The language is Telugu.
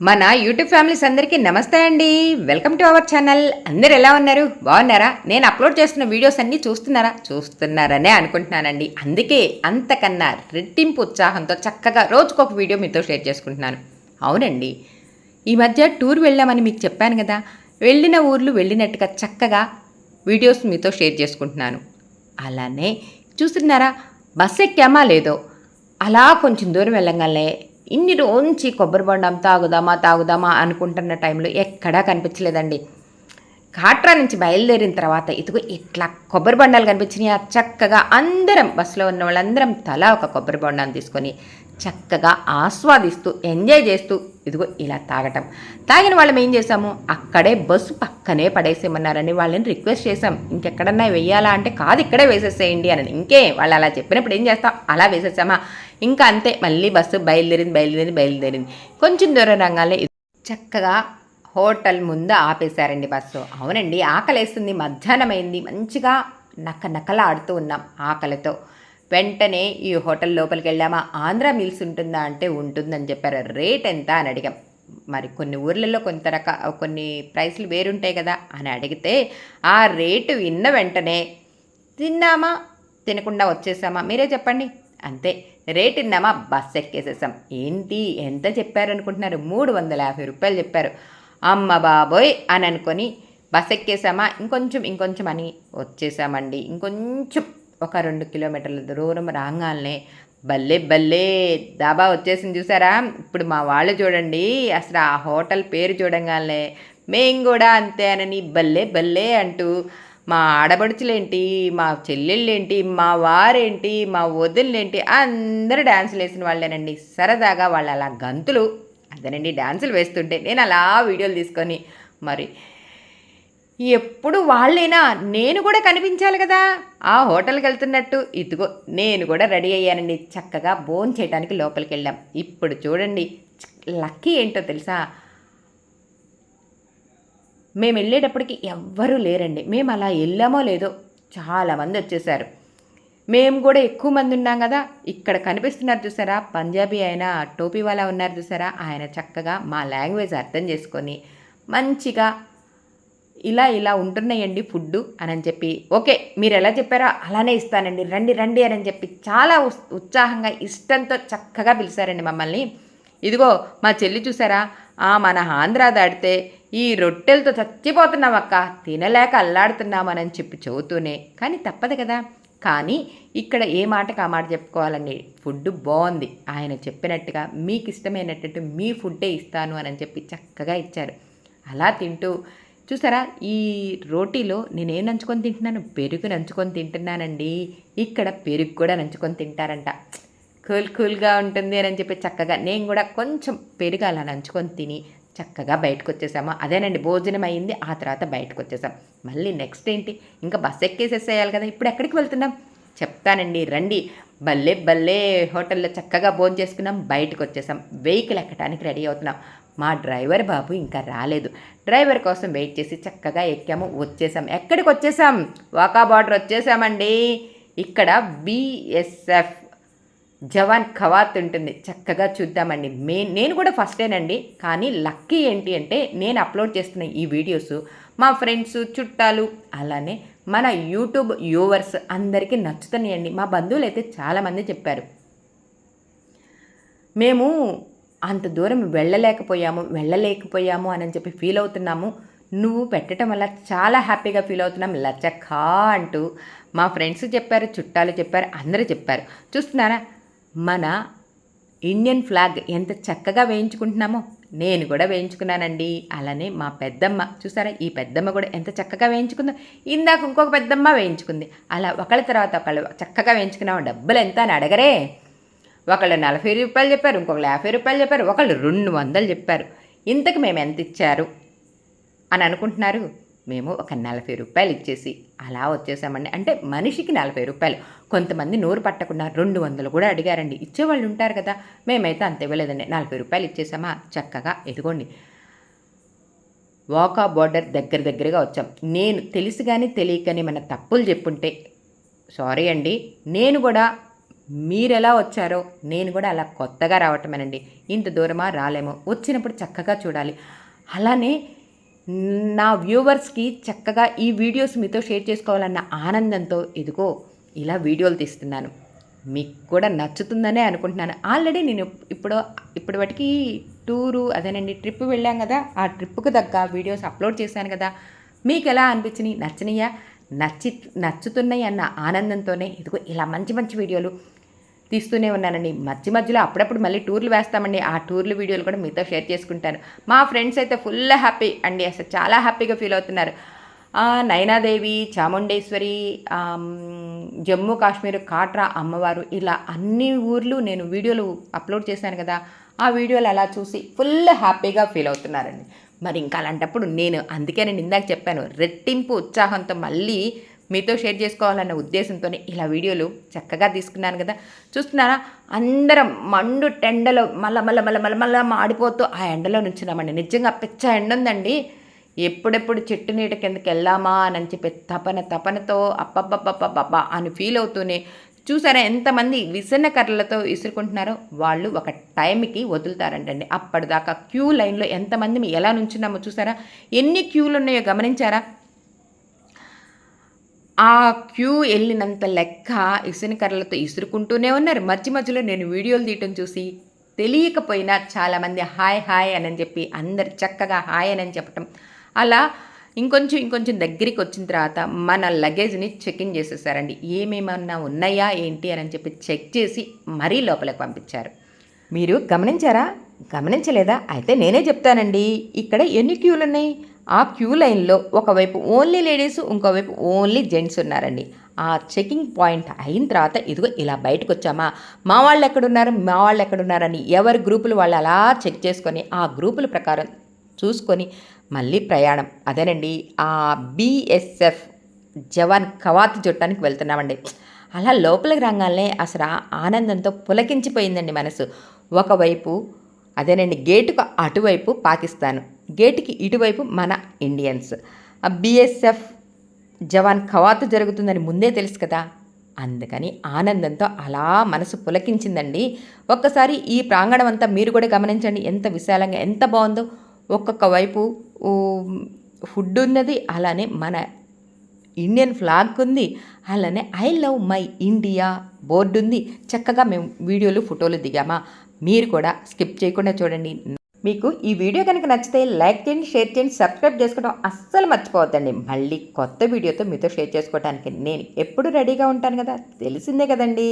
మన యూట్యూబ్ ఫ్యామిలీస్ అందరికీ నమస్తే అండి. Welcome to our channel. అందరు ఎలా ఉన్నారు? బాగున్నారా? నేను అప్లోడ్ చేస్తున్న వీడియోస్ అన్నీ చూస్తున్నారా? చూస్తున్నారనే అనుకుంటున్నానండి. అందుకే అంతకన్నా రెట్టింపు ఉత్సాహంతో చక్కగా రోజుకొక వీడియో మీతో షేర్ చేసుకుంటున్నాను. అవునండి. ఈ మధ్య టూర్ వెళ్ళామని మీకు చెప్పాను కదా. వెళ్ళిన ఊర్లు వెళ్ళినట్టుగా చక్కగా వీడియోస్ మీతో షేర్ చేసుకుంటున్నాను. అలానే చూస్తున్నారా? బస్ ఎక్కామా లేదో? అలా కొంచెం దూరం వెళ్ళగానే ఇన్ని రోజుంచి కొబ్బరి బొండం తాగుదామా తాగుదామా అనుకుంటున్న టైంలో ఎక్కడా కనిపించలేదండి. కాట్రా నుంచి బయలుదేరిన తర్వాత ఇదిగో ఇట్లా కొబ్బరి బొండాలు కనిపించినాయి? ఆ చక్కగా అందరం బస్సులో ఉన్న వాళ్ళందరం తలా ఒక కొబ్బరి బొండాన్ని తీసుకొని చక్కగా ఆస్వాదిస్తూ ఎంజాయ్ చేస్తూ ఇదిగో ఇలా తాగటం. తాగిన వాళ్ళం ఏం చేసాము అక్కడే బస్సు పక్కనే పడేసేయమన్నారని వాళ్ళని రిక్వెస్ట్ చేసాం ఇంకెక్కడన్నా వెయ్యాలా అంటే కాదు ఇక్కడే వేసేసేయండి అని ఇంకే వాళ్ళు అలా చెప్పినప్పుడు ఏం చేస్తాం? అలా వేసేసామా? ఇంకా అంతే మళ్ళీ బస్సు బయలుదేరింది బయలుదేరింది బయలుదేరింది. కొంచెం దూరం రంగాలే చక్కగా హోటల్ ముందు ఆపేశారండి బస్సు. అవునండి ఆకలేస్తుంది మధ్యాహ్నం అయింది. మంచిగా నక్క నకలాడుతూ ఉన్నాం ఆకలితో. వెంటనే ఈ హోటల్ లోపలికి వెళ్ళామా? ఆంధ్ర మిల్స్ ఉంటుందా అంటే ఉంటుందని చెప్పారు. రేట్ ఎంత అని అడిగాం. మరి కొన్ని ఊర్లలో కొంత రక కొన్ని ప్రైస్లు వేరుంటాయి కదా అని అడిగితే ఆ రేటు విన్న వెంటనే తిన్నామా? తినకుండా వచ్చేసామా? మీరే చెప్పండి. అంతే. రేట్ విన్నామా? బస్ ఎక్కేసేసాం. ఏంటి? ఎంత చెప్పారనుకుంటున్నారు? మూడు వందల యాభై రూపాయలు చెప్పారు. అమ్మ బాబోయ్ అని అనుకొని బస్ ఎక్కేసామా? ఇంకొంచెం ఇంకొంచెం అని వచ్చేసామండి. ఇంకొంచెం ఒక రెండు కిలోమీటర్ల దూరం రాగానే బల్లే బల్లే దాబా వచ్చేసింది చూసారా? ఇప్పుడు మా వాళ్ళు చూడండి అసలు ఆ హోటల్ పేరు చూడంగానే మేం కూడా అంతేనని బల్లే బల్లే అంటూ మా ఆడబడుచులేంటి మా చెల్లెళ్ళేంటి మా వారేంటి మా వదిలేంటి అందరూ డ్యాన్సులు వేసిన వాళ్ళేనండి. సరదాగా వాళ్ళు అలా గంతులు అదేనండి డ్యాన్సులు వేస్తుంటే నేను అలా వీడియోలు తీసుకొని మరి ఎప్పుడు వాళ్ళేనా నేను కూడా కనిపించాలి కదా. ఆ హోటల్కి వెళ్తున్నట్టు ఇదిగో నేను కూడా రెడీ అయ్యానండి. చక్కగా భోన్ చేయడానికి లోపలికి వెళ్ళాం. ఇప్పుడు చూడండి లక్కీ ఏంటో తెలుసా? మేము వెళ్ళేటప్పటికి ఎవ్వరూ లేరండి. మేము అలా వెళ్ళామో లేదో చాలామంది వచ్చేసారు. మేము కూడా ఎక్కువ మంది ఉన్నాం కదా. ఇక్కడ కనిపిస్తున్నారు చూసారా? పంజాబీ ఆయన టోపీ వాళ్ళ ఉన్నారు చూసారా? ఆయన చక్కగా మా లాంగ్వేజ్ అర్థం చేసుకొని మంచిగా ఇలా ఇలా ఉంటున్నాయండి ఫుడ్ అని చెప్పి. ఓకే మీరు ఎలా చెప్పారో అలానే ఇస్తానండి. రండి రండి అని చెప్పి చాలా ఉత్సాహంగా ఇష్టంతో చక్కగా పిలిచారండి మమ్మల్ని. ఇదిగో మా చెల్లి చూసారా? ఆ మన ఆంధ్ర దాడితే ఈ రొట్టెలతో చచ్చిపోతున్నాం అక్క తినలేక అల్లాడుతున్నామనని చెప్పి చెబుతూనే. కానీ తప్పదు కదా. కానీ ఇక్కడ ఏ మాటకు ఆ మాట చెప్పుకోవాలండి? ఫుడ్ బాగుంది. ఆయన చెప్పినట్టుగా మీకు ఇష్టమైనట్టు మీ ఫుడ్డే ఇస్తాను అని చెప్పి చక్కగా ఇచ్చారు. అలా తింటూ చూసారా? ఈ రోటీలో నేనేం నంచుకొని తింటున్నాను? పెరుగు నంచుకొని తింటున్నానండి. ఇక్కడ పెరుగు కూడా నంచుకొని తింటారంట. కూల్ కూల్గా ఉంటుంది అని చెప్పి చక్కగా నేను కూడా కొంచెం పెరుగు అలా నంచుకొని తిని చక్కగా బయటకు వచ్చేసాము. అదేనండి భోజనం అయింది. ఆ తర్వాత బయటకు వచ్చేసాం. మళ్ళీ నెక్స్ట్ ఏంటి? ఇంకా బస్ ఎక్కేసేసేయాలి కదా. ఇప్పుడు ఎక్కడికి వెళ్తున్నాం? చెప్తానండి రండి. బల్లే బల్లే హోటల్లో చక్కగా భోజనం చేసుకున్నాం బయటకు వచ్చేసాం. వెహికల్ ఎక్కడానికి రెడీ అవుతున్నాం. మా డ్రైవర్ బాబు ఇంకా రాలేదు. డ్రైవర్ కోసం వెయిట్ చేసి చక్కగా ఎక్కాము వచ్చేసాం. ఎక్కడికి వచ్చేసాం? వాకా బార్డర్ వచ్చేసామండి. ఇక్కడ బిఎస్ఎఫ్ జవాన్ ఖవాత్ ఉంటుంది. చక్కగా చూద్దామండి. మే నేను కూడా ఫస్టేనండి కానీ లక్కీ ఏంటి అంటే నేను అప్లోడ్ చేస్తున్న ఈ వీడియోస్ మా ఫ్రెండ్స్ చుట్టాలు అలానే మన యూట్యూబ్ వ్యూవర్స్ అందరికీ నచ్చుతున్నాయండి. మా బంధువులు అయితే చాలామంది చెప్పారు. మేము అంత దూరం వెళ్ళలేకపోయాము వెళ్ళలేకపోయాము అని చెప్పి ఫీల్ అవుతున్నాము. నువ్వు పెట్టడం వల్ల చాలా హ్యాపీగా ఫీల్ అవుతున్నాం. లచ్చక్కా అంటూ మా ఫ్రెండ్స్ చెప్పారు చుట్టాలు చెప్పారు అందరూ చెప్పారు. చూస్తున్నారా? మన ఇండియన్ ఫ్లాగ్ ఎంత చక్కగా వేయించుకుంటున్నామో. నేను కూడా వేయించుకున్నానండి. అలానే మా పెద్దమ్మ చూసారా? ఈ పెద్దమ్మ కూడా ఎంత చక్కగా వేయించుకుందో. ఇందాక ఇంకొక పెద్దమ్మ వేయించుకుంది. అలా ఒకళ్ళ తర్వాత ఒకళ్ళు చక్కగా వేయించుకున్నాము డబ్బులు ఎంత అని అడగరే. ఒకళ్ళు నలభై రూపాయలు చెప్పారు ఇంకొకళ్ళు యాభై రూపాయలు చెప్పారు ఒకళ్ళు రెండు వందలు చెప్పారు. ఇంతకు మేము ఎంత ఇచ్చారు? అని అనుకుంటున్నారు. మేము ఒక నలభై రూపాయలు ఇచ్చేసి అలా వచ్చేసామండి. అంటే మనిషికి నలభై రూపాయలు. కొంతమంది నోరు పట్టకుండా రెండు వందలు కూడా అడిగారండి. ఇచ్చేవాళ్ళు ఉంటారు కదా మేమైతే అంత ఇవ్వలేదండి. నలభై రూపాయలు ఇచ్చేసామా? చక్కగా ఎదుగోండి వాకా బోర్డర్ దగ్గర దగ్గరగా వచ్చాం. నేను తెలిసి కానీ తెలియకని మన తప్పులు చెప్పుంటే సారీ అండి నేను కూడా మీరు ఎలా వచ్చారో నేను కూడా అలా కొత్తగా రావటమేనండి. ఇంత దూరమా? రాలేమో. వచ్చినప్పుడు చక్కగా చూడాలి. అలానే నా వ్యూవర్స్కి చక్కగా ఈ వీడియోస్ మీతో షేర్ చేసుకోవాలన్న ఆనందంతో ఇదిగో ఇలా వీడియోలు తీస్తున్నాను. మీకు కూడా నచ్చుతుందనే అనుకుంటున్నాను. ఆల్రెడీ నేను ఇప్పుడు ఇప్పటి వాటికి టూరు అదేనండి ట్రిప్ వెళ్ళాం కదా ఆ ట్రిప్కు తగ్గ వీడియోస్ అప్లోడ్ చేశాను కదా. మీకు ఎలా అనిపించినాయి? నచ్చినాయా? నచ్చి నచ్చుతున్నాయి అన్న ఆనందంతోనే ఇదిగో ఇలా మంచి మంచి వీడియోలు తీస్తూనే ఉన్నానండి. మధ్య మధ్యలో అప్పుడప్పుడు మళ్ళీ టూర్లు వేస్తామండి. ఆ టూర్లు వీడియోలు కూడా మీతో షేర్ చేసుకుంటాను. మా ఫ్రెండ్స్ అయితే ఫుల్ హ్యాపీ అండి. అసలు చాలా హ్యాపీగా ఫీల్ అవుతున్నారు. నయనాదేవి చాముండేశ్వరి జమ్మూ కాశ్మీర్ కాట్రా అమ్మవారు ఇలా అన్ని ఊర్లు నేను వీడియోలు అప్లోడ్ చేశాను కదా ఆ వీడియోలు అలా చూసి ఫుల్ హ్యాపీగా ఫీల్ అవుతున్నారండి. మరి ఇంకా అలాంటప్పుడు నేను అందుకే నేను ఇందాక చెప్పాను రెట్టింపు ఉత్సాహంతో మళ్ళీ మీతో షేర్ చేసుకోవాలన్న ఉద్దేశంతోనే ఇలా వీడియోలు చక్కగా తీసుకున్నాను కదా. చూస్తున్నారా? అందరం మండు టెండలో మళ్ళా మళ్ళా మళ్ళా మళ్ళా మళ్ళా మాడిపోతూ ఆ ఎండలో నుంచున్నామండి. నిజంగా పెచ్చ ఎండ ఉందండి ఎప్పుడెప్పుడు చెట్టు నీట కిందకి వెళ్దామా అని చెప్పి తపన తపనతో అప్పబ్బబ్బబ్బబ్బా అని ఫీల్ అవుతూనే చూసారా ఎంతమంది విసన్న కర్రలతో విసురుకుంటున్నారో వాళ్ళు ఒక టైంకి వదులుతారంటండి. అప్పటిదాకా క్యూ లైన్లో ఎంతమంది మీ ఎలా నుంచున్నామో చూసారా? ఎన్ని క్యూలు ఉన్నాయో గమనించారా? ఆ క్యూ వెళ్ళినంత లెక్క ఇసున కర్రలతో ఇసురుకుంటూనే ఉన్నారు. మధ్య మధ్యలో నేను వీడియోలు తీయటం చూసి తెలియకపోయినా చాలామంది హాయ్ హాయ్ అని చెప్పి అందరు చక్కగా హాయ్ అని చెప్పటం. అలా ఇంకొంచెం ఇంకొంచెం దగ్గరికి వచ్చిన తర్వాత మన లగేజ్ని చెక్ ఇన్ చేసేసారండి. ఏమేమన్నా ఉన్నాయా ఏంటి అని చెప్పి చెక్ చేసి మరీ లోపలికి పంపించారు. మీరు గమనించారా? గమనించలేదా? అయితే నేనే చెప్తానండి. ఇక్కడ ఎన్ని క్యూలు ఉన్నాయి ఆ క్యూ లైన్లో ఒకవైపు ఓన్లీ లేడీస్ ఇంకోవైపు ఓన్లీ జెంట్స్ ఉన్నారండి. ఆ చెకింగ్ పాయింట్ అయిన తర్వాత ఇదిగో ఇలా బయటకు వచ్చామా మా వాళ్ళు ఎక్కడున్నారు? మా వాళ్ళు ఎక్కడున్నారని ఎవరి గ్రూపులు వాళ్ళు అలా చెక్ చేసుకొని ఆ గ్రూపుల ప్రకారం చూసుకొని మళ్ళీ ప్రయాణం. అదేనండి ఆ బీఎస్ఎఫ్ జవాన్ కవాతు చుట్టానికి వెళ్తున్నామండి. అలా లోపలికి రంగాలనే అసలు ఆనందంతో పులకించిపోయిందండి మనసు. ఒకవైపు అదేనండి గేటుకు అటువైపు పాకిస్తాన్. గేటుకి ఇటువైపు మన ఇండియన్స్. బీఎస్ఎఫ్ బిఎస్ఎఫ్ జవాన్ కవాతు జరుగుతుందని ముందే తెలుసు కదా. అందుకని ఆనందంతో అలా మనసు పులకించిందండి. ఒక్కసారి ఈ ప్రాంగణం అంతా మీరు కూడా గమనించండి. ఎంత విశాలంగా ఎంత బాగుందో. ఒక్కొక్క వైపు ఫుడ్ ఉన్నది అలానే మన ఇండియన్ ఫ్లాగ్ ఉంది అలానే I love my India board ఉంది చక్కగా మేము వీడియోలు ఫోటోలు దిగామా? మీరు కూడా స్కిప్ చేయకుండా చూడండి. మీకు ఈ వీడియో కనుక నచ్చితే లైక్ చేయండి షేర్ చేయండి సబ్స్క్రైబ్ చేసుకోవడం అస్సలు మర్చిపోవద్దండి. మళ్ళీ కొత్త వీడియోతో మీతో షేర్ చేసుకోవడానికి నేను ఎప్పుడు రెడీగా ఉంటాను కదా? తెలిసిందే కదండీ.